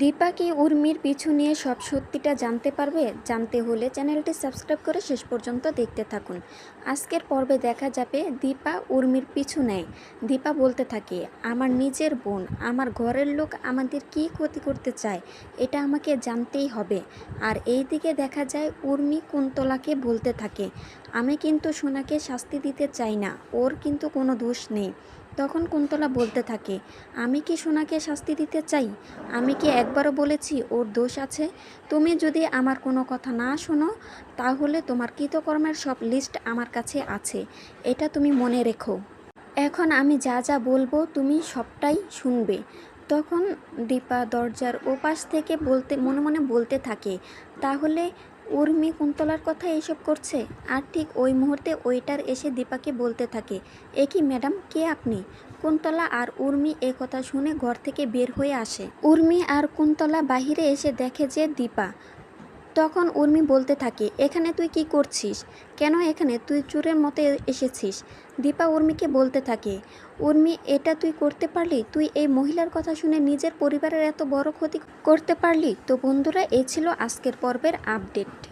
দীপা কি উর্মির পিছু নিয়ে সব সত্যিটা জানতে পারবে, জানতে হলে চ্যানেলটি সাবস্ক্রাইব করে শেষ পর্যন্ত দেখতে থাকুন। আজকের পর্বে দেখা যাবে দীপা উর্মির পিছু নেয়। দীপা বলতে থাকে, আমার নিজের বোন, আমার ঘরের লোক আমাদের কি ক্ষতি করতে চায়, এটা আমাকে জানতেই হবে। আর এই দিকে দেখা যায় উর্মি কুন্তলাকে বলতে থাকে, আমি কিন্তু সোনাকে শাস্তি দিতে চাই না, ওর কিন্তু কোনো দোষ নেই। তখন কুন্তলা বলতে থাকে, আমি কি সোনাকে শাস্তি দিতে চাই? আমি কি একবারও বলেছি ওর দোষ আছে? তুমি যদি আমার কোনো কথা না শোনো, তাহলে তোমার কৃতকর্মের সব লিস্ট আমার কাছে আছে। এটা তুমি মনে রেখো। এখন আমি যা যা বলব তুমি সবটাই শুনবে। তখন দীপা দরজার ওপাশ থেকে বলতে, মনে মনে বলতে থাকে, তাহলে উর্মি কুন্তলার কথা এসব করছে? আর ঠিক ওই মুহূর্তে ওইটার এসে দীপাকে বলতে থাকে, এ কি ম্যাডাম, কে আপনি? কুন্তলা আর উর্মি এ কথা শুনে ঘর থেকে বের হয়ে আসে। উর্মি আর কুন্তলা বাহিরে এসে দেখে যে দীপা তখন উর্মি বলতে থাকে, এখানে তুই কি করছিস? কেন এখানে? তুই চোরের মতো এসেছিস। দীপা উর্মিকে বলতে থাকে, উর্মি, এটা তুই করতে পারলি? তুই এই মহিলার কথা শুনে নিজের পরিবারের এত বড় ক্ষতি করতে পারলি? তো বন্ধুরা, এ ছিল আজকের পর্বের আপডেট।